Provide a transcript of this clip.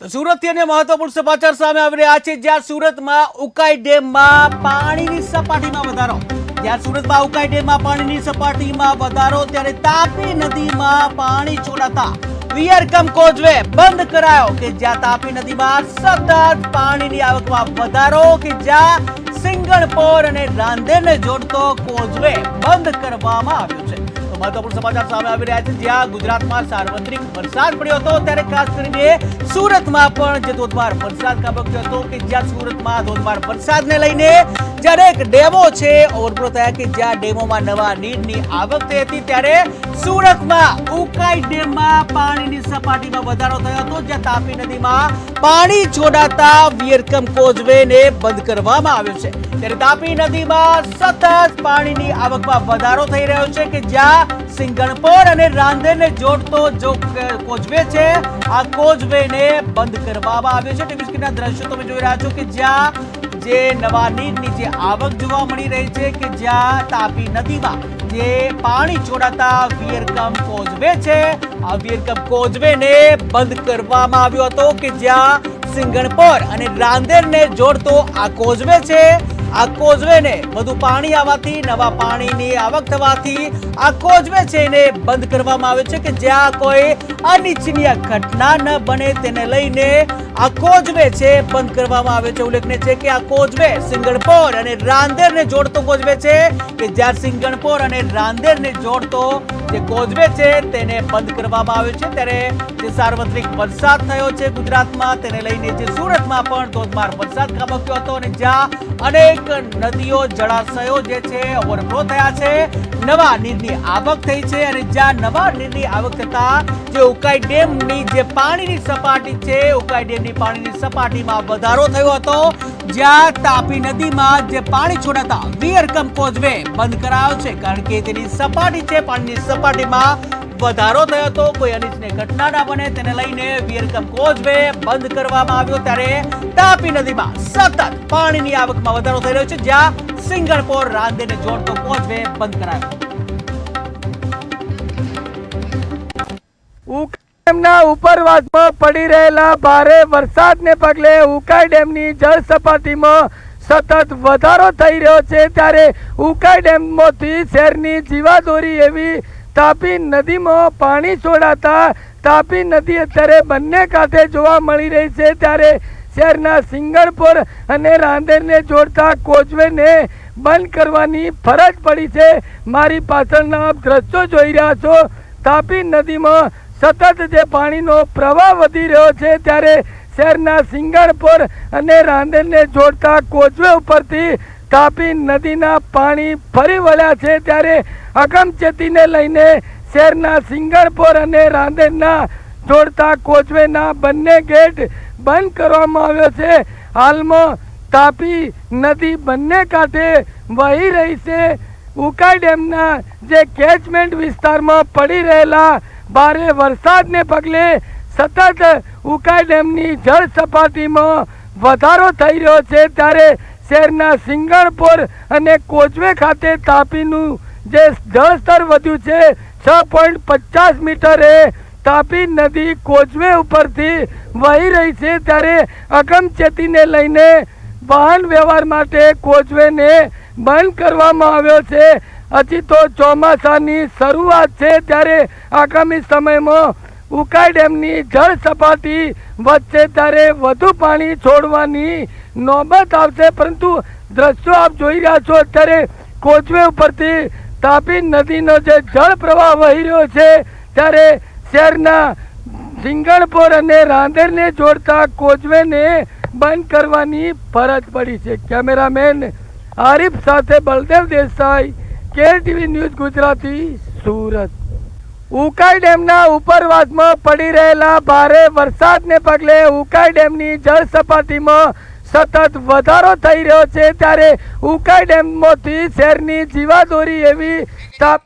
તો સુરતથી અન્ય મહત્વપૂર્ણ સમાચાર સામે આવી રહ્યા છે. જ્યાં સુરતમાં ઉકાઈ ડેમમાં પાણીની સપાટીમાં વધારો. જ્યાં સુરતમાં ઉકાઈ ડેમમાં પાણીની સપાટીમાં વધારો, ત્યારે તાપી નદીમાં પાણી છોડાતા વિયરકમ કોઝવે બંધ કરાયો કે જ્યાં તાપી નદીમાં સતત પાણીની આવકમાં વધારો કે જ્યાં સિંગણપોર અને રાંદેરને જોડતો કોઝવે બંધ કરવામાં આવ્યો છે. મહત્વપૂર્ણ સમાચાર સામે આવી રહ્યા છે. જ્યાં ગુજરાતમાં સાર્વત્રિક વરસાદ પડ્યો હતો, ત્યારે ખાસ કરીને સુરતમાં પણ જે ધોધમાર વરસાદ ખાબક્યો હતો કે જ્યાં સુરતમાં ધોધમાર વરસાદને લઈને જ્યારે એક ડેમો છે ઓવરફ્લો થયા કે જ્યાં ડેમોમાં નવા નીરની આવક થઈ હતી, ત્યારે સુરતમાં ઉકાઈ ડેમમાં પાણીની સપાટીમાં વધારો થયો હતો, જ્યાં તાપી નદીમાં પાણી છોડાતા વિયરકમ કોઝવેને બંધ કરવામાં આવ્યો છે. ત્યારે તાપી નદીમાં સતત પાણીની આવકમાં વધારો થઈ રહ્યો છે કે જ્યાં સિંગણપોર અને રાંદેરને જોડતો જો કોઝવે છે, આ કોઝવેને બંધ કરવામાં આવ્યો છે. ટીવી દ્રશ્યો તમે જોઈ રહ્યા છો કે જ્યાં જે નવા નીરની જે આવક જોવા મળી રહી છે કે જ્યાં તાપી નદીમાં જે પાણી છોડાતા વિયરકમ કોઝવે છે આ વિયરકમ કોઝવેને બંધ કરવામાં આવ્યો હતો કે જ્યાં સિંગણપોર અને રાંદેરને જોડતો આ કોઝવે છે આ કોઝવેને વધુ પાણી આવવાથી, નવા પાણીની આવક થવાથી આ કોઝવે છે એને બંધ કરવામાં આવે છે કે જ્યાં કોઈ અનિચ્છનીય ઘટના ન બને તેને લઈને આ કોઝવે છે બંધ કરવામાં આવે છે. ઉલ્લેખનીય છે કે આ કોઝવે સિંગણપોર અને રાંદેરને જોડતો કોઝવે છે કે જ્યાં સિંગણપોર અને રાંદેરને જોડતો જે કોઝવે છે તેને બંધ કરવામાં આવ્યો છે. ત્યારે જે સાર્વત્રિક વરસાદ થયો છે ગુજરાતમાં, તેને લઈને જે સુરતમાં પણ ધોધમાર વરસાદ ખાબક્યો હતો અને જ્યાં અનેક નદીઓ જળાશયો જે છે, ઓવરફ્લો થયા છે. નવા નીરની આવક થઈ છે અને જ્યાં નવા નીરની આવક થતા જે ઉકાઈ ડેમની જે પાણીની સપાટી છે, ઉકાઈ ડેમની પાણીની સપાટીમાં વધારો થયો હતો. જ્યાં તાપી નદીમાં જે પાણી છોડાતા વિયરકમ કોઝવે બંધ કરાયો છે, કારણ કે તેની સપાટી છે, પાણીની સપાટીમાં વધારો થયો હતો કોઈ અનિચ્છનીય ઘટના ના બને. તેને લઈને વિયરકમ કોઝવે બંધ કરવામાં આવ્યો ત્યારે તાપી નદીમાં સતત પાણીની આવકમાં વધારો થઈ રહ્યો છે, જ્યાં સિંગણપોર રાંદેને જોડતો કોઝવે બંધ કરાયો. ડેમના ઉપરવાસમાં પડી રહેલા ભારે વરસાદને પગલે ઉકાઈ ડેમની જળ સપાટીમાં સતત વધારો થઈ રહ્યો છે. ત્યારે ઉકાઈ ડેમમાંથી શહેરની જીવાદોરી એવી તાપી નદીમાં પાણી છોડાતા તાપી નદી અત્યારે બંને કાંઠે જોવા મળી રહી છે. ત્યારે શહેરના સિંગણપુર અને રાંદેરને જોડતા કોચવેને બંધ કરવાની ફરજ પડી છે. મારી પાછળના આપ દ્રશ્યો જોઈ રહ્યા છો. તાપી નદીમાં સતત જે પાણીનો પ્રવાહ વધી રહ્યો છે, ત્યારે શહેરના સિંગણપુર અને રાંદેરને જોડતા કોચવે ઉપરથી તાપી નદીના પાણી ફરી વળ્યા છે. ત્યારે અગમચેતીને લઈને શહેરના સિંગણપોર અને રાંદેરના જોડતા કોચવેના બંને ગેટ બંધ કરવામાં આવ્યો છે. હાલમાં તાપી નદી બંને કાંઠે વહી રહી છે. ઉકાઈ ડેમના જે કેચમેન્ટ વિસ્તારમાં પડી રહેલા ભારે વરસાદને પગલે સતત ઉકાઈ ડેમની જળ સપાટીમાં વધારો થઈ રહ્યો છે. ત્યારે શહેરના સિંગણપુર અને કોચવે ખાતે તાપીનું જે જળસ્તર વધ્યું છે, છ પોઈન્ટ પચાસ મીટરે તાપી નદી કોચવે ઉપરથી વહી રહી છે, ત્યારે અગમચેતીને લઈને વાહન વ્યવહાર માટે કોચવેને બંધ કરવામાં આવ્યો છે. હજી તો ચોમાસાની શરૂઆત છે, ત્યારે આગામી સમયમાં ઉકાઈ ડેમની જળ સપાટી વધશે, ત્યારે વધુ પાણી છોડવાની નોબત આવશે. પરંતુ દ્રશ્યો આપ જોઈ રહ્યા છો, અત્યારે કોચવે ઉપરથી તાપી નદીનો જે જળ પ્રવાહ વહી રહ્યો છે, ત્યારે શહેરના સિંગણપુર અને રાંદેરને જોડતા કોચવેને બંધ કરવાની ફરજ પડી છે. કેમેરામેન આરિફ સાથે Baldev Desai Care TV news Gujarati, Surat. Ukai ડેમના ઉપરવાસમાં પડી રહેલા ભારે વરસાદને પગલે ઉકાઈ ડેમની જળ સપાટીમાં સતત વધારો થઈ રહ્યો છે ત્યારે ઉકાઈ ડેમમાંથી શહેરની જીવાદોરી એવી તાપ